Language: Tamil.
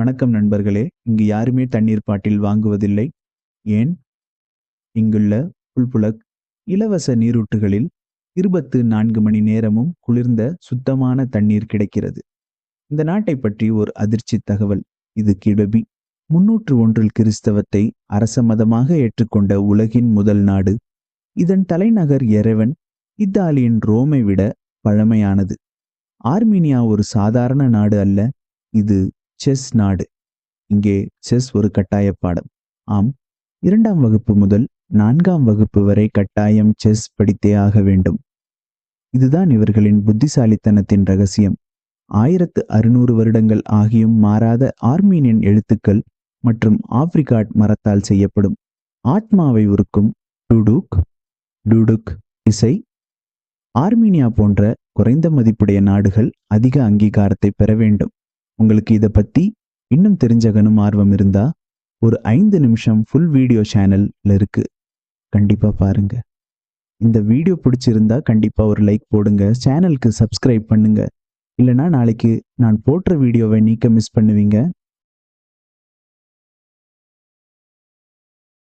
வணக்கம் நண்பர்களே. இங்கு யாருமே தண்ணீர் பாட்டில் வாங்குவதில்லை. ஏன்? இங்குள்ள புல்புலக் இலவச நீரூட்டுகளில் இருபத்து நான்கு மணி நேரமும் குளிர்ந்த சுத்தமான தண்ணீர் கிடைக்கிறது. இந்த நாட்டை பற்றி ஒரு அதிர்ச்சி தகவல். இது கிடபி முன்னூற்று ஒன்றில் கிறிஸ்தவத்தை அரச மதமாக ஏற்றுக்கொண்ட உலகின் முதல் நாடு. இதன் தலைநகர் எரவன் இத்தாலியின் ரோமை விட பழமையானது. ஆர்மீனியா ஒரு சாதாரண நாடு அல்ல. இது செஸ் நாடு. இங்கே செஸ் ஒரு கட்டாய பாடம். ஆம் இரண்டாம் வகுப்பு முதல் நான்காம் வகுப்பு வரை கட்டாயம் செஸ் படித்தே ஆக வேண்டும். இதுதான் இவர்களின் புத்திசாலித்தனத்தின் ரகசியம். ஆயிரத்து அறுநூறு வருடங்கள் ஆகியும் மாறாத ஆர்மீனியன் எழுத்துக்கள் மற்றும் ஆப்ரிகாட் மரத்தால் செய்யப்படும். ஆத்மாவை உருக்கும் டுடுக் டுடுக் இசை. ஆர்மீனியா போன்ற குறைந்த மதிப்புடைய நாடுகள் அதிக அங்கீகாரத்தை பெற வேண்டும். உங்களுக்கு இதை பற்றி இன்னும் தெரிஞ்சகனும் ஆர்வம் இருந்தால் ஒரு ஐந்து நிமிஷம் ஃபுல் வீடியோ சேனலில் இருக்கு. கண்டிப்பாக பாருங்க. இந்த வீடியோ பிடிச்சிருந்தா கண்டிப்பாக ஒரு லைக் போடுங்க. சேனலுக்கு சப்ஸ்கிரைப் பண்ணுங்கள் இல்லைனா நாளைக்கு நான் போடுற வீடியோவை நீக்க மிஸ் பண்ணுவீங்க.